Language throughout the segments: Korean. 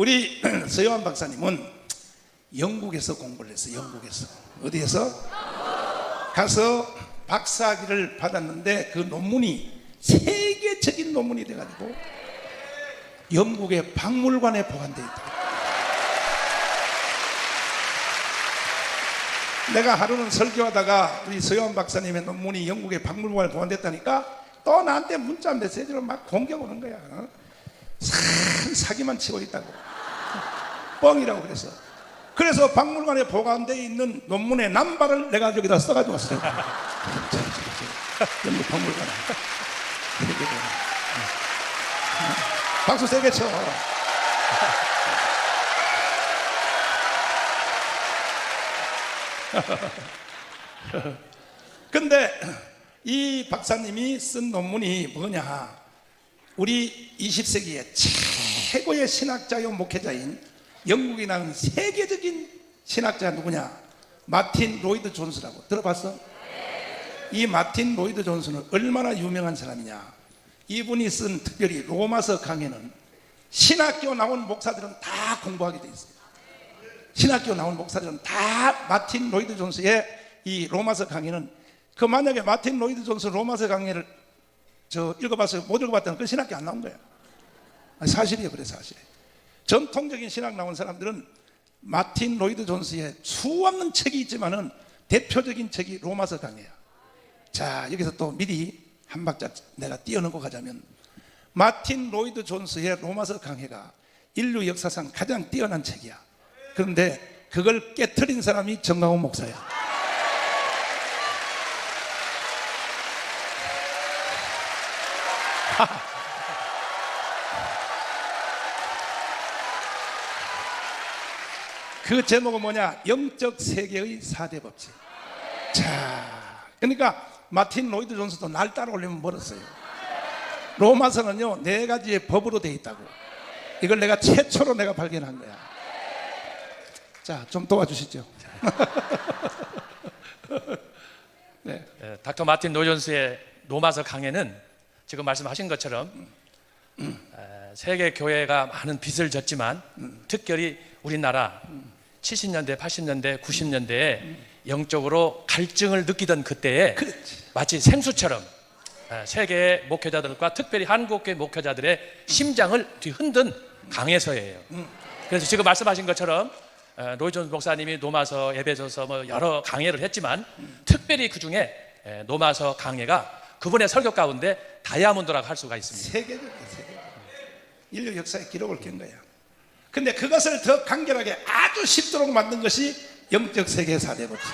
우리 서요한 박사님은 영국에서 공부를 했어요. 영국에서 어디에서 가서 박사학위를 받았는데 그 논문이 세계적인 논문이 돼가지고 영국의 박물관에 보관돼 있다. 내가 하루는 설교하다가 우리 서요한 박사님의 논문이 영국의 박물관에 보관됐다니까 또 나한테 문자 메시지로 막 공격 오는 거야. 어? 산 사기만 치고 있다고. 뻥이라고 그래서. 그래서 박물관에 보관되어 있는 논문의 남발을 내가 여기다 써가지고 왔어요. 영국 박물관에. 어. 박수 세게 쳐. 근데 이 박사님이 쓴 논문이 뭐냐? 우리 20세기의 최고의 신학자요 목회자인 영국이 낳은 세계적인 신학자 누구냐? 마틴 로이드 존스라고 들어봤어? 이 마틴 로이드 존스는 얼마나 유명한 사람이냐? 이분이 쓴 특별히 로마서 강해는 신학교 나온 목사들은 다 공부하게 돼 있어요. 신학교 나온 목사들은 다 마틴 로이드 존스의 이 로마서 강의는 그 만약에 마틴 로이드 존스 로마서 강의를 저 읽어봤어요 못 읽어봤다면 그 신학교 안 나온 거야 아니, 사실이에요 그래 사실 전통적인 신학 나온 사람들은 마틴 로이드 존스의 수없는 책이 있지만은 대표적인 책이 로마서 강해야 자 여기서 또 미리 한 박자 내가 띄어넣고 가자면 마틴 로이드 존스의 로마서 강해가 인류 역사상 가장 뛰어난 책이야 그런데 그걸 깨뜨린 사람이 정강훈 목사야. 그 제목은 뭐냐? 영적 세계의 사대 법칙. 자, 그러니까 마틴 로이드 존스도 날 따라오려면 멀었어요. 로마서는요 네 가지의 법으로 돼 있다고. 이걸 내가 최초로 내가 발견한 거야. 자, 좀 도와주시죠. 네, 예, 닥터 마틴 노존스의 로마서 강해는 지금 말씀하신 것처럼 에, 세계 교회가 많은 빚을 졌지만 특별히 우리나라 70년대, 80년대, 90년대에 영적으로 갈증을 느끼던 그때에 그렇지. 마치 생수처럼 에, 세계의 목회자들과 특별히 한국교회 목회자들의 심장을 뒤흔든 강해서예요. 그래서 지금 말씀하신 것처럼 에, 로이 존스 목사님이 노마서, 에베소서 뭐 여러 강해를 했지만 특별히 그 중에 노마서 강해가 그분의 설교 가운데 다이아몬드라고 할 수가 있습니다. 세계적이야, 세계. 인류 역사의 기록을 깬 거야. 근데 그것을 더 간결하게 아주 쉽도록 만든 것이 영적 세계 사대 법칙.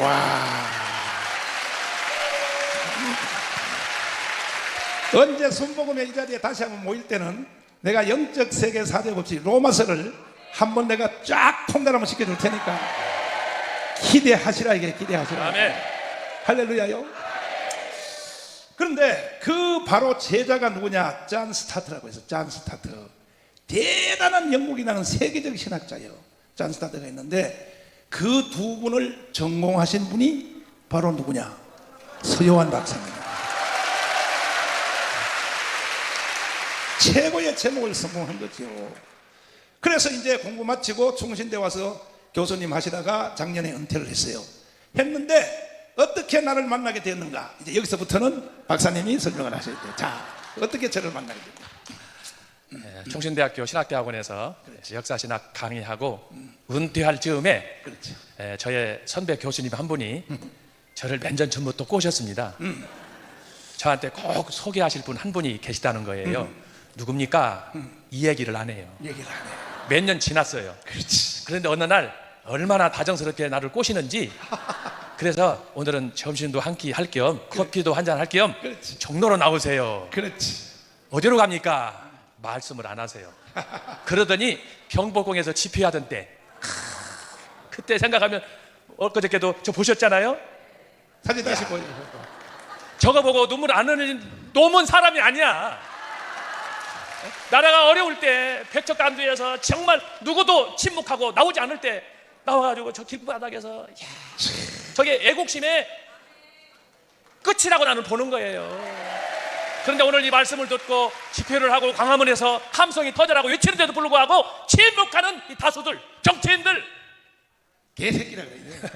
와. 언제 순복음의 이 자리에 다시 한번 모일 때는 내가 영적 세계 사대 법칙 로마서를 한번 내가 쫙 통달 한번 시켜줄 테니까 기대하시라 이게 기대하시라. 아멘. 할렐루야요. 그런데 그 바로 제자가 누구냐? 짠 스타트라고 해서 짠 스타트. 대단한 영국이 나는 세계적 신학자예요. 짠 스타트가 있는데 그 두 분을 전공하신 분이 바로 누구냐? 서요한 박사입니다. 최고의 제목을 성공한 거죠. 그래서 이제 공부 마치고 충신대 와서 교수님 하시다가 작년에 은퇴를 했어요. 했는데 어떻게 나를 만나게 되었는가? 이제 여기서부터는 박사님이 설명을 하셔야 돼요. 자, 어떻게 저를 만나게 됐냐? 예, 충신대학교 신학대학원에서 역사신학 강의하고 은퇴할 즈음에 그렇지. 에, 저의 선배 교수님 한 분이 저를 몇년 전부터 꼬셨습니다. 저한테 꼭 소개하실 분 한 분이 계시다는 거예요. 누굽니까? 이 얘기를 안 해요. 얘기를 안 해. 몇년 지났어요. 그렇지. 그런데 어느 날 얼마나 다정스럽게 나를 꼬시는지 그래서 오늘은 점심도 한 끼 할 겸 커피도 한 잔 할 겸. 종로로 나오세요. 그렇지. 어디로 갑니까? 말씀을 안 하세요. 그러더니 경복궁에서 집회하던 때 크, 그때 생각하면 엊그저께도 저 보셨잖아요. 사진 다시 보여. 저거 보고 눈물 안 흘리는 놈은 사람이 아니야. 나라가 어려울 때 백척간두에서 정말 누구도 침묵하고 나오지 않을 때 나와가지고 저 길바닥에서 야, 저게 애국심의 끝이라고 나는 보는 거예요. 그런데 오늘 이 말씀을 듣고 집회를 하고 광화문에서 함성이 터져라고 외치는데도 불구하고 침묵하는 이 다수들 정치인들 개새끼라 그래.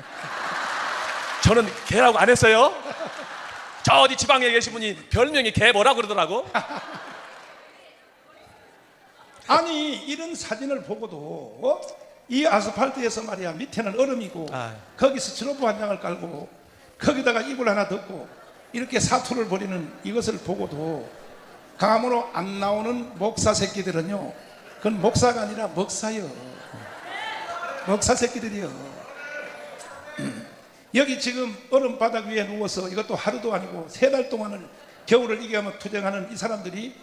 저는 개라고 안 했어요. 저 어디 지방에 계신 분이 별명이 개 뭐라 그러더라고. 아니 이런 사진을 보고도 어? 이 아스팔트에서 말이야 밑에는 얼음이고 아. 거기서 스로브 한 장을 깔고 거기다가 이불 하나 덮고 이렇게 사투를 벌이는 이것을 보고도 강함으로 안 나오는 목사 새끼들은요 그건 목사가 아니라 먹사요 먹사 새끼들이요 음. 여기 지금 얼음 바닥 위에 누워서 이것도 하루도 아니고 세 달 동안을 겨울을 이겨하며 투쟁하는 이 사람들이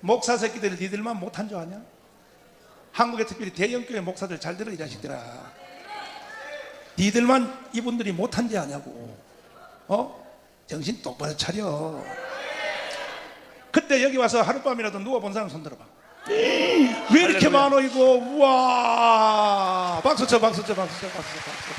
목사 새끼들 니들만 못한 줄 아냐? 한국의 특별히 대형교회 목사들 잘 들어 이 자식들아 니들만 이분들이 못한 지 아냐고 어? 정신 똑바로 차려. 그때 여기 와서 하룻밤이라도 누워본 사람 손 들어봐. 왜 이렇게. 많어 이거? 우와. 박수 쳐 박수 쳐 박수 쳐 박수 쳐 박수 쳐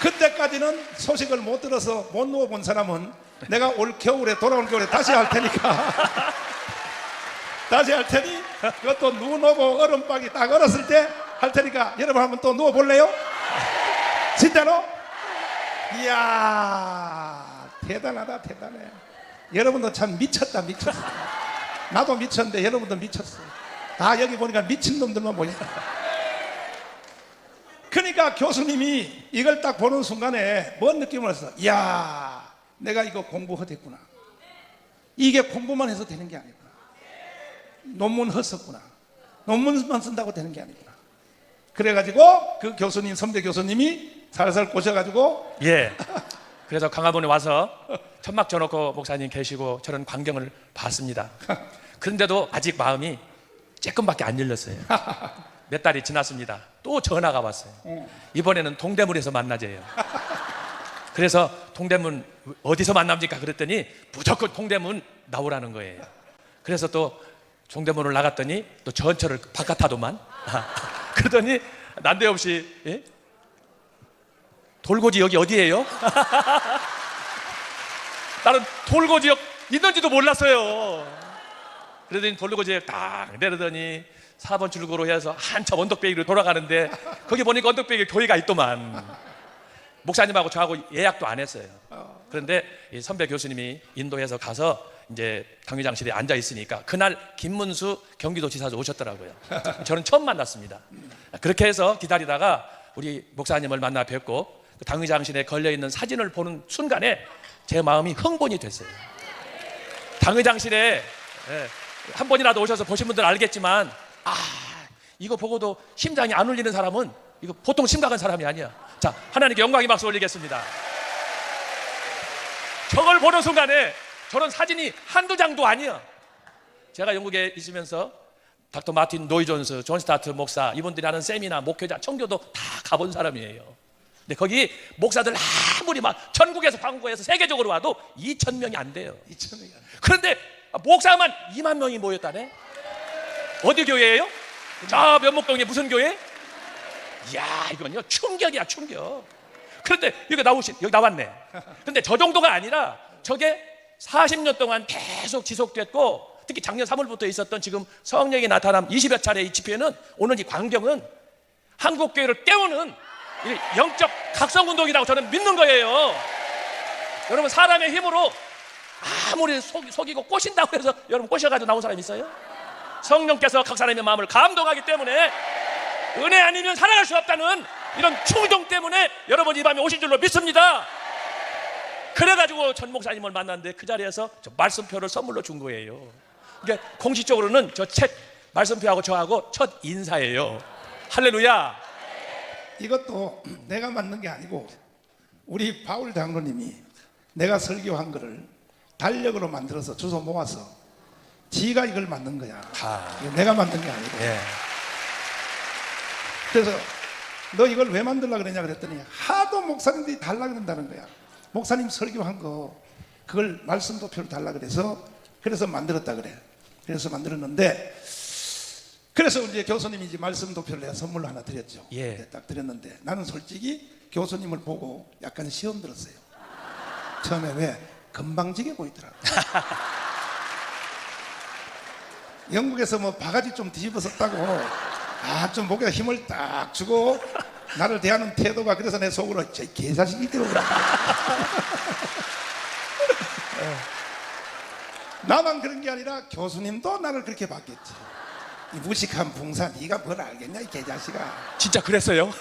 그때까지는 소식을 못 들어서 못 누워본 사람은 내가 올 겨울에 돌아올 겨울에 다시 할 테니까. 다시 할 테니 그것도 눈 오고 얼음박이 딱 얼었을 때 할 테니까 여러분 한번 또 누워 볼래요? 진짜로? 이야 대단하다 대단해 여러분도 참 미쳤다 미쳤어 나도 미쳤는데 여러분도 미쳤어 다 여기 보니까 미친 놈들만 보인다 그러니까 교수님이 이걸 딱 보는 순간에 뭔 느낌을 했어? 이야, 내가 이거 공부하댔구나. 이게 공부만 해서 되는 게 아니구나. 논문 헛었구나. 논문만 쓴다고 되는 게 아니구나. 그래가지고 그 교수님, 선배 교수님이 살살 꼬셔가지고 예. 그래서 광화문에 와서 천막 쳐놓고 목사님 계시고 저런 광경을 봤습니다. 그런데도 아직 마음이 조금밖에 안 열렸어요. 몇 달이 지났습니다. 또 전화가 왔어요. 이번에는 동대문에서 만나재요. 그래서 동대문 어디서 만납니까? 그랬더니 무조건 동대문 나오라는 거예요. 그래서 또 동대문을 나갔더니 또 전철을 바깥하더만. 그러더니 난데없이 예? 돌고지 여기 어디예요? 나는 돌고지 역 있는지도 몰랐어요. 그러더니 돌고지 역 딱 내리더니 4번 출구로 해서 한참 언덕배기로 돌아가는데 거기 보니까 언덕배기 교회가 있더만. 목사님하고 저하고 예약도 안 했어요. 그런데 이 선배 교수님이 인도해서 가서 이제 당회장실에 앉아 있으니까 그날 김문수 경기도지사도 오셨더라고요. 저는 처음 만났습니다. 그렇게 해서 기다리다가 우리 목사님을 만나 뵙고 그 당회장실에 걸려 있는 사진을 보는 순간에 제 마음이 흥분이 됐어요. 당회장실에 예, 한 번이라도 오셔서 보신 분들 알겠지만 아 이거 보고도 심장이 안 울리는 사람은 이거 보통 심각한 사람이 아니야. 자 하나님께 영광의 박수 올리겠습니다. 저걸 보는 순간에 저런 사진이 한두 장도 아니야. 제가 영국에 있으면서 닥터 마틴 노이 존스, 존 스타트 목사 이분들이 하는 세미나, 목회자, 청교도 다 가본 사람이에요. 근데 거기 목사들 아무리 막 전국에서 광고해서 세계적으로 와도 2천 명이 안 돼요. 2천 명이 안 돼. 그런데 목사만 2만 명이 모였다네. 어디 교회예요? 저 면목동에 무슨 교회? 이야 이건요 충격이야 충격. 그런데 여기 나오신 여기 나왔네. 근데 저 정도가 아니라 저게 40년 동안 계속 지속됐고 특히 작년 3월부터 있었던 지금 성령이 나타남 20여 차례 이 집회는 오늘 이 광경은 한국 교회를 깨우는 이 영적 각성 운동이라고 저는 믿는 거예요. 여러분 사람의 힘으로 아무리 속, 속이 고 꼬신다고 해서 여러분 꼬셔가지고 나온 사람 있어요? 성령께서 각 사람의 마음을 감동하기 때문에 은혜 아니면 살아갈 수 없다는 이런 충동 때문에 여러분 이 밤에 오신 줄로 믿습니다. 그래가지고 전 목사님을 만났는데 그 자리에서 저 말씀표를 선물로 준 거예요. 그러니까 공식적으로는 저 책 말씀표하고 저하고 첫 인사예요. 할렐루야. 이것도 내가 만든 게 아니고 우리 바울 장로님이 내가 설교한 거를 달력으로 만들어서 주소 모아서 지가 이걸 만든 거야. 아. 내가 만든 게 아니고. 예. 그래서 너 이걸 왜 만들라 그러냐 그랬더니 하도 목사님들이 달라 그런다는 거야. 목사님 설교한 거 그걸 말씀 도표로 달라 그래서 그래서 만들었다 그래. 그래서 만들었는데 그래서 이제 교수님이 이제 말씀 도표를 내가 선물로 하나 드렸죠. 예. 네, 딱 드렸는데 나는 솔직히 교수님을 보고 약간 시험 들었어요. 처음에 왜 금방지게 보이더라고. 영국에서 뭐 바가지 좀 뒤집어 썼다고 아 좀 목에 힘을 딱 주고 나를 대하는 태도가 그래서 내 속으로 저 개자식 이대로 나만 그런 게 아니라 교수님도 나를 그렇게 봤겠지 이 무식한 붕사 네가 뭘 알겠냐 이 개자식아 진짜 그랬어요?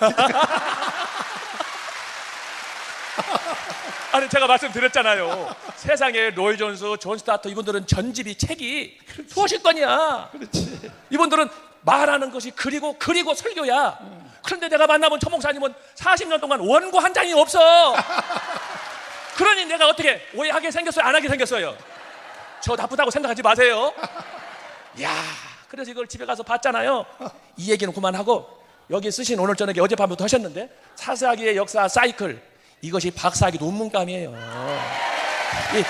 아니 제가 말씀드렸잖아요. 세상에 로이 존스, 존 스타터 이분들은 전집이 책이 수십 건이야. 그렇지 이분들은 말하는 것이 그리고 그리고 설교야. 그런데 내가 만나본 천 목사님은 40년 동안 원고 한 장이 없어. 그러니 내가 어떻게 오해하게 생겼어요? 안 하게 생겼어요? 저 나쁘다고 생각하지 마세요. 야, 그래서 이걸 집에 가서 봤잖아요. 이 얘기는 그만하고 여기 쓰신 오늘 저녁에 어젯밤부터 하셨는데 사사기의 역사 사이클. 이것이 박사학위 논문감이에요.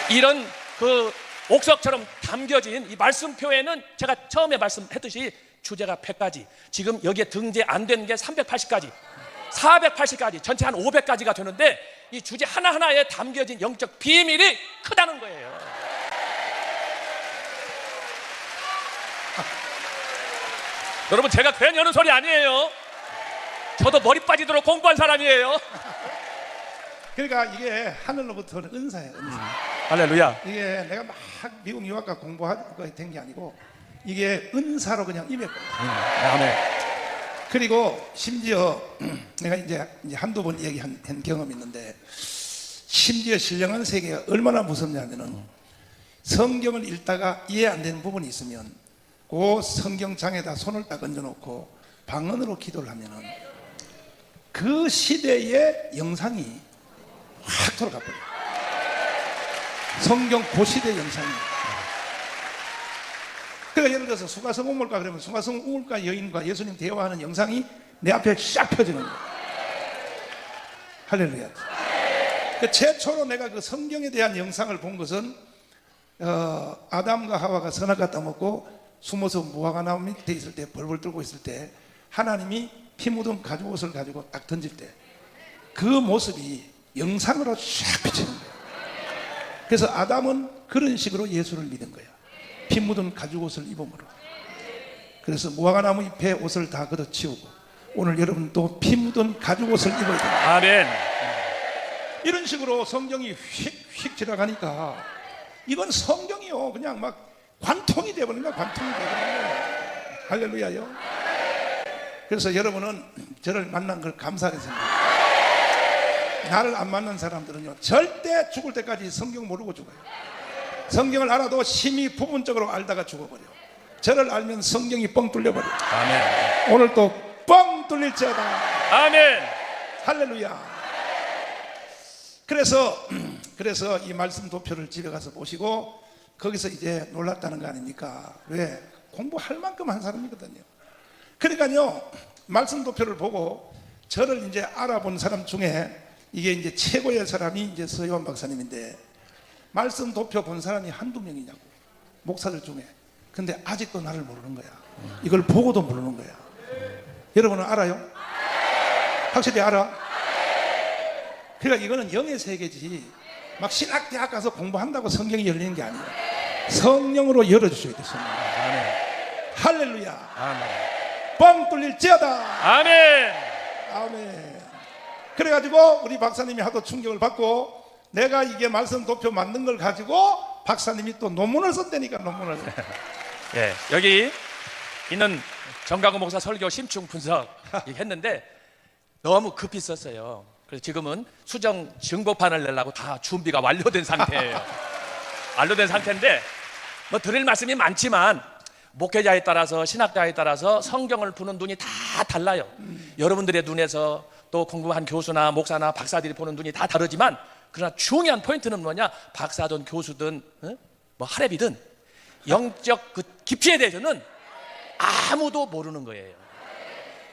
이, 이런 그 옥석처럼 담겨진 이 말씀표에는 제가 처음에 말씀했듯이 주제가 100가지. 지금 여기에 등재 안 된 게 380가지. 480가지. 전체 한 500가지가 되는데 이 주제 하나하나에 담겨진 영적 비밀이 크다는 거예요 여러분 제가 괜히 하는 소리 아니에요. 저도 머리 빠지도록 공부한 사람이에요. 그러니까 이게 하늘로부터 오는 은사예요 은사. 할렐루야. 이게 내가 막 미국 유학가 공부하고 된 게 아니고 이게 은사로 그냥 임했거든 아멘. 그리고 심지어 내가 이제 이제 한두 번 얘기한 한 경험이 있는데 심지어 신령한 세계가 얼마나 무섭냐면은 성경을 읽다가 이해 안 되는 부분이 있으면 그 성경장에다 손을 딱 얹어놓고 방언으로 기도를 하면은 그 시대의 영상이 확 돌아가 버려. 성경 그 시대 영상이. 그러니까 예를 들어서 수가성 우물가 그러면 수가성 우물가 여인과 예수님 대화하는 영상이 내 앞에 쫙 펴지는 거야. 할렐루야. 그 최초로 내가 그 성경에 대한 영상을 본 것은 어, 아담과 하와가 선악 갖다 먹고 숨어서 무화과 나무 밑에 있을 때 벌벌 떨고 있을 때 하나님이 피 묻은 가죽 옷을 가지고 딱 던질 때 그 모습이 영상으로 쫙 비치는 거야. 그래서 아담은 그런 식으로 예수를 믿은 거야. 피 묻은 가죽 옷을 입음으로. 그래서 무화과 나무 잎에 옷을 다 걷어치우고 오늘 여러분 또피 묻은 가죽 옷을 입어야 돼. 아멘 이런 식으로 성경이 휙휙 지나가니까 이건 성경이요. 그냥 막 관통이 되버린 거야. 관통이 되버린 거야. 할렐루야요. 그래서 여러분은 저를 만난 걸 감사하게 생각해요. 나를 안 만난 사람들은요. 절대 죽을 때까지 성경 모르고 죽어요. 성경을 알아도 심히 부분적으로 알다가 죽어버려. 저를 알면 성경이 뻥 뚫려버려. 아멘 오늘 또 뻥 뚫릴지어다. 아멘 할렐루야. 그래서 그래서 이 말씀 도표를 집에 가서 보시고 거기서 이제 놀랐다는 거 아닙니까? 왜 공부할 만큼 한 사람이거든요. 그러니까요 말씀 도표를 보고 저를 이제 알아본 사람 중에 이게 이제 최고의 사람이 이제 서효원 박사님인데 말씀 도표 본 사람이 한두 명이냐고 목사들 중에 근데 아직도 나를 모르는 거야. 이걸 보고도 모르는 거야. 여러분은 알아요? 확실히 알아? 그러니까 이거는 영의 세계지. 막 신학대학 가서 공부한다고 성경이 열리는 게 아니야. 성령으로 열어주셔야 돼, 성령. 아멘 할렐루야. 아멘 뻥 뚫릴지어다. 아멘 아멘. 그래가지고 우리 박사님이 하도 충격을 받고 내가 이게 말씀 도표 만든 걸 가지고 박사님이 또 논문을 썼다니까 논문을. 예, 여기 있는 정강호 목사 설교 심층 분석 했는데 너무 급히 썼어요. 그래서 지금은 수정 증거판을 내려고 다 준비가 완료된 상태예요. 완료된 상태인데 뭐 드릴 말씀이 많지만 목회자에 따라서 신학자에 따라서 성경을 보는 눈이 다 달라요. 여러분들의 눈에서 또 공부한 교수나 목사나 박사들이 보는 눈이 다 다르지만 그러나 중요한 포인트는 뭐냐? 박사든 교수든 어? 뭐 하랩이든 영적 그 깊이에 대해서는 아무도 모르는 거예요.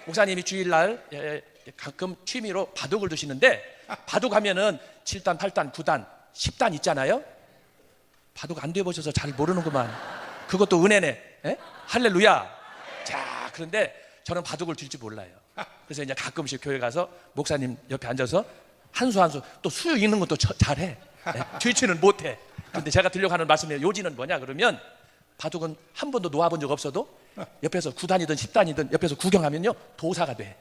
목사님이 주일날 예, 가끔 취미로 바둑을 두시는데 바둑 하면은 7단, 8단, 9단, 10단 있잖아요. 바둑 안 돼보셔서 잘 모르는구만. 그것도 은혜네. 예? 할렐루야. 자, 그런데 저는 바둑을 둘 줄 몰라요. 그래서 이제 가끔씩 교회 가서 목사님 옆에 앉아서 한 수 한 수 또 수유 있는 것도 저- 잘해. 네, 뒤치는 못해. 근데 제가 들려고 하는 말씀의 요지는 뭐냐 그러면 바둑은 한 번도 놓아본 적 없어도 옆에서 9단이든 10단이든 옆에서 구경하면요 도사가 돼.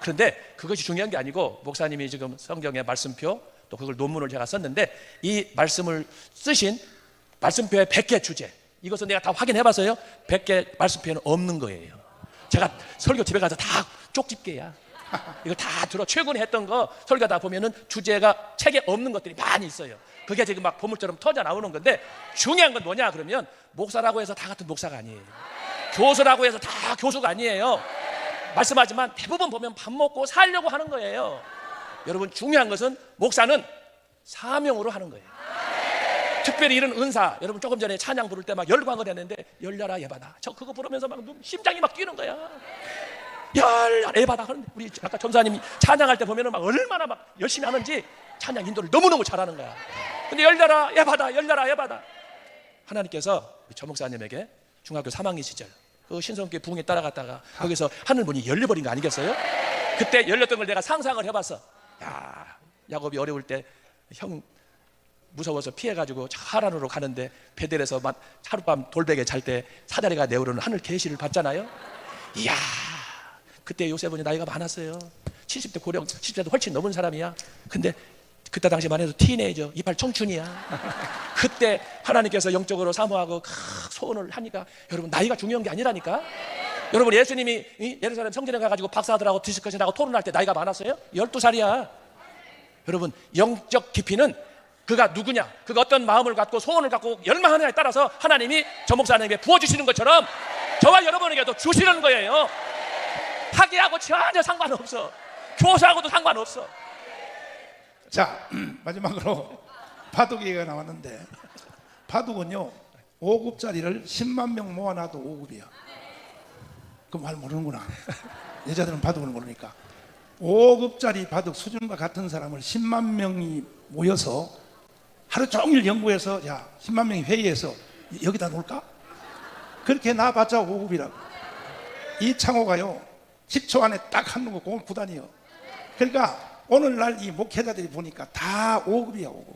그런데 그것이 중요한 게 아니고 목사님이 지금 성경의 말씀표 또 그걸 논문을 제가 썼는데 이 말씀을 쓰신 말씀표의 100개 주제 이것은 내가 다 확인해 봤어요. 100개 말씀표에는 없는 거예요. 제가 설교 집에 가서 다 쪽집게야. 이거 다 들어 최근에 했던 거 설교 다 보면은 주제가 책에 없는 것들이 많이 있어요. 그게 지금 막 보물처럼 터져 나오는 건데 중요한 건 뭐냐 그러면 목사라고 해서 다 같은 목사가 아니에요. 교수라고 해서 다 교수가 아니에요. 말씀하지만 대부분 보면 밥 먹고 살려고 하는 거예요. 여러분 중요한 것은 목사는 사명으로 하는 거예요. 특별히 이런 은사 여러분 조금 전에 찬양 부를 때 막 열광을 했는데 열려라 예바다 저 그거 부르면서 막 눈- 심장이 막 뛰는 거야 열려라 예바다 하는데 우리 아까 전사님이 찬양할 때 보면은 막 얼마나 막 열심히 하는지 찬양 인도를 너무너무 잘하는 거야 근데 열려라 예바다 열려라 예바다 하나님께서 저 목사님에게 중학교 3학년 시절 그 신성교회 부흥에 따라갔다가 거기서 하늘문이 열려버린 거 아니겠어요? 그때 열렸던 걸 내가 상상을 해봤어 야 야곱이 어려울 때 형 무서워서 피해가지고 하란으로 가는데 베델에서 막 하룻밤 돌베개 잘 때 사다리가 내오르는 하늘 계시를 봤잖아요. 이야, 그때 요셉은 나이가 많았어요. 70대 고령, 70대도 훨씬 넘은 사람이야. 근데 그때 당시만 해도 티네이저, 이팔 청춘이야. 그때 하나님께서 영적으로 사모하고 크, 소원을 하니까 여러분 나이가 중요한 게 아니라니까. 여러분 예수님이 이 예루살렘 성전에 가가지고 박사들하고 디스커션하고 토론할 때 나이가 많았어요? 12살이야. 여러분 영적 깊이는 그가 누구냐? 그가 어떤 마음을 갖고 소원을 갖고 열망하느냐에 따라서 하나님이 저 목사님에게 부어주시는 것처럼 저와 여러분에게도 주시는 거예요. 학위하고 전혀 상관없어. 교사하고도 상관없어. 자 마지막으로 바둑 얘기가 나왔는데 바둑은요 5급짜리를 10만 명 모아놔도 5급이야 그말 모르는구나. 여자들은 바둑을 모르니까. 5급짜리 바둑 수준과 같은 사람을 10만 명이 모여서 하루 종일 연구해서 야 10만 명이 회의해서 여기다 놓을까? 그렇게 놔봤자 5급이라고. 이창호가요 10초 안에 딱 하는 거 공을 9단이요. 그러니까 오늘날 이 목회자들이 보니까 다 5급이야 5급.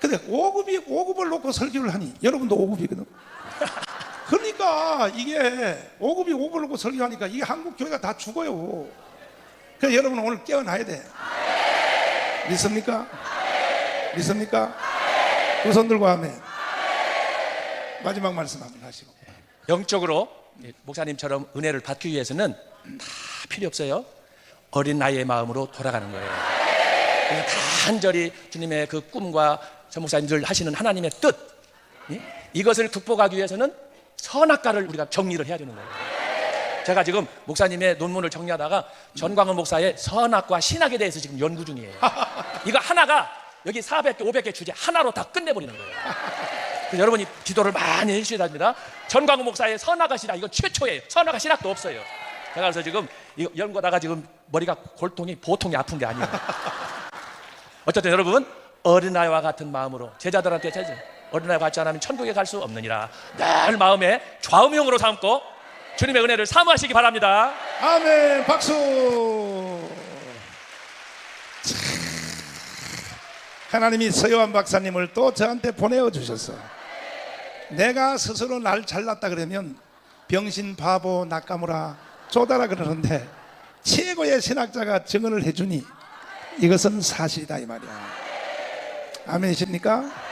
근데 5급이 5급을 놓고 설교를 하니 여러분도 5급이거든 그러니까 이게 5급이 5급을 놓고 설교하니까 이게 한국 교회가 다 죽어요 그래서 여러분 오늘 깨어나야 돼 믿습니까? 믿습니까? 두 손 들고 하면 마지막 말씀 한번 하시고 영적으로 예, 목사님처럼 은혜를 받기 위해서는 다 필요 없어요 어린 나이의 마음으로 돌아가는 거예요 간절히 주님의 그 꿈과 저 목사님들 하시는 하나님의 뜻 예? 이것을 극복하기 위해서는 선악과를 우리가 정리를 해야 되는 거예요 제가 지금 목사님의 논문을 정리하다가 전광훈 목사의 선악과 신학에 대해서 지금 연구 중이에요. 이거 하나가 여기 400개, 500개 주제 하나로 다 끝내버리는 거예요. 여러분이 기도를 많이 해주셔야 됩니다. 전광훈 목사의 선악과 신학 이건 최초예요. 선악과 신학도 없어요. 제가 그래서 지금 이거 연구하다가 지금 머리가 골통이 보통이 아픈 게 아니에요. 어쨌든 여러분 어린아이와 같은 마음으로 제자들한테 제자 어린아이와 같지 않으면 천국에 갈 수 없느니라. 늘 마음에 좌우명으로 삼고 주님의 은혜를 사모하시기 바랍니다. 아멘. 박수. 참, 하나님이 서요한 박사님을 또 저한테 보내어 주셨어 내가 스스로 날 잘났다 그러면 병신 바보 낙가무라 쪼다라 그러는데 최고의 신학자가 증언을 해주니 이것은 사실이다 이 말이야. 아멘이십니까?